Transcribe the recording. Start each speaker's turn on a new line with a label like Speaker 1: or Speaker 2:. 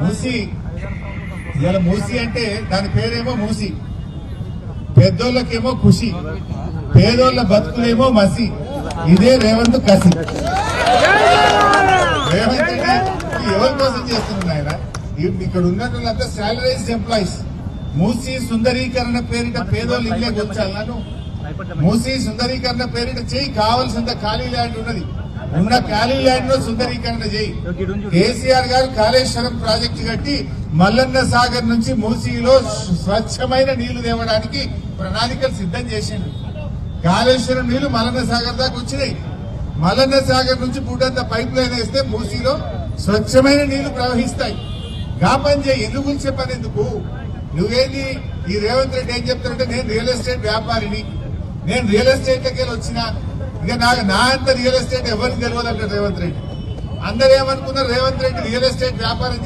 Speaker 1: మూసి. ఇలా మూసి అంటే దాని పేరేమో మూసి. పెద్దోళ్ళకేమో ఖుషి. పేదోళ్ళ బతుకులేమో మసి. ఇదే రేవంత్ కసి. రేవంత్ ఇది ఎవరి కోసం చేస్తున్నారు ఆయన ఇక్కడ ఉన్నట్టు శాలరీస్ ఎంప్లాయీస్ మూసి సుందరీకరణ పేరిట పేదోళ్ళు ఇల్లే వచ్చాను మూసి సుందరీకరణ పేరిట చేయి కావాల్సినంత ఖాళీ ల్యాండ్ ఉన్నది. ఉన్న ఖాళీ ల్యాండ్లో సుందరీకరణ చేయి కేసీఆర్ గారు కాళేశ్వరం ప్రాజెక్టు కట్టి మల్లన్న సాగర్ నుంచి మూసీలో స్వచ్ఛమైన నీళ్ళు తేవడానికి ప్రణాళికలు సిద్ధం చేసిండు. కాళేశ్వరం నీళ్ళు మల్లన్న సాగర్ దాకా వచ్చినాయి. మల్లన్న సాగర్ నుంచి పూటంత పైప్ లైన్ వేస్తే మూసీలో స్వచ్ఛమైన నీళ్ళు ప్రవహిస్తాయి. గా పని చేయి ఎందుకు గురించే పని ఎందుకు? నువ్వేంది? ఈ రేవంత్ రెడ్డి ఏం చెప్తారంటే నేను రియల్ ఎస్టేట్ వ్యాపారిని. నేను రియల్ ఎస్టేట్ లకి వచ్చిన ఇక నాకు నా అంత రియల్ ఎస్టేట్ ఎవరికి తెలియదు అంటారు రేవంత్ రెడ్డి. అందరూ ఏమనుకున్నారు? రేవంత్ రెడ్డి రియల్ ఎస్టేట్ వ్యాపారం